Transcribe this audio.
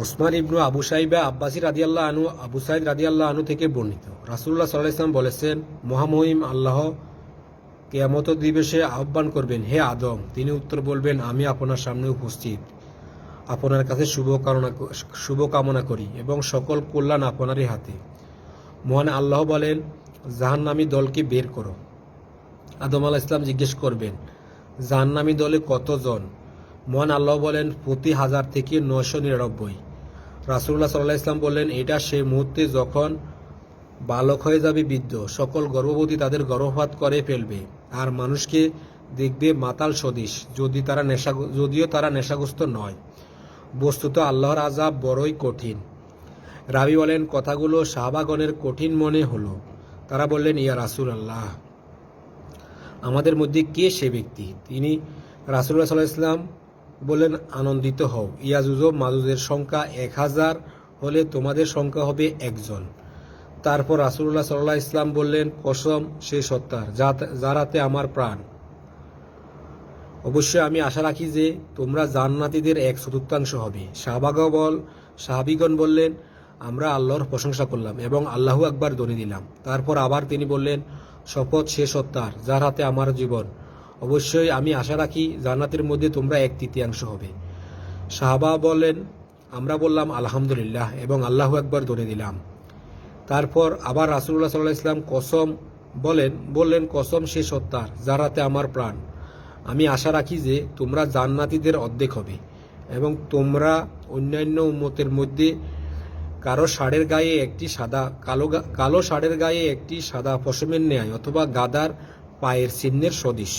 ওসমান ইবনু আবু সাইবা আব্বাসী রাদিয়াল্লাহ আনু আবু সাইদ রাদিয়াল্লাহ আনু থেকে বর্ণিত। রাসুল্লাহ সাল্লাহ ইসলাম বলেছেন, মহামহিম আল্লাহ কেয়ামত দিবসে আহ্বান করবেন, হে আদম, তিনি উত্তর বলবেন, আমি আপনার সামনে উপস্থিত। আপনার কাছে শুভ কামনা শুভ কামনা করি এবং সকল কল্যাণ আপনারই হাতে। মহান আল্লাহ বলেন, জাহান্নামী দলকে বের করো। আদম আলাহ ইসলাম জিজ্ঞেস করবেন, জাহান্নামী দলে কতজন মহান আল্লাহ বলেন, প্রতি হাজার থেকে নশো নিরানব্বই। রাসুল্লাহ সাল্লাহ ইসলাম বললেন, এটা সেই মুহূর্তে যখন বালক হয়ে যাবে বৃদ্ধ, সকল গর্ভবতী তাদের গর্ভপাত করে ফেলবে। আর মানুষকে দেখবে মাতাল সদিশ, যদি তারা নেশা, যদিও তারা নেশাগ্রস্ত নয়। বস্তুত আল্লাহর আজাব বড়ই কঠিন। রাবি বলেন, কথাগুলো শাহবাগনের কঠিন মনে হলো। তারা বললেন, ইয়া রাসুল আল্লাহ আমাদের মধ্যে কে সে ব্যক্তি? তিনি রাসুল্লাহ সাল্লাহ ইসলাম বললেন আনন্দিত হও। ইয়াজুজ ও মাজুজের সংখ্যা এক হাজার হলে তোমাদের সংখ্যা হবে একজন। তারপর রাসুল্লাহ সাল্লাহ ইসলাম বললেন, কসম, সে সত্তার যা- যার হাতে আমার প্রাণ। অবশ্যই আমি আশা রাখি যে তোমরা জান্নাতীদের এক চতুর্থাংশ হবে। শাহবাগ বল সাহাবিগণ বললেন, আমরা আল্লাহর প্রশংসা করলাম এবং আল্লাহু আকবার দনি দিলাম। তারপর আবার তিনি বললেন, শপথ সে সত্তার, যার হাতে আমার জীবন। অবশ্যই আমি আশা রাখি জান্নাতের মধ্যে তোমরা এক তৃতীয়াংশ হবে। সাহাবা বলেন আমরা বললাম, আলহামদুলিল্লাহ, এবং আল্লাহু একবার ধরে দিলাম তারপর আবার রাসুল্লাহ সাল্লাহ ইসলাম কসম বলেন, বললেন, কসম সে সত্তার যার হাতে আমার প্রাণ। আমি আশা রাখি যে তোমরা জান্নাতীদের অর্ধেক হবে এবং তোমরা অন্যান্য উম্মতের মধ্যে কারও ষাঁড়ের গায়ে একটি সাদা, কালো কালো ষাঁড়ের গায়ে একটি সাদা পশমের ন্যায় অথবা গাদার পায়ের চিহ্নের সদৃশ।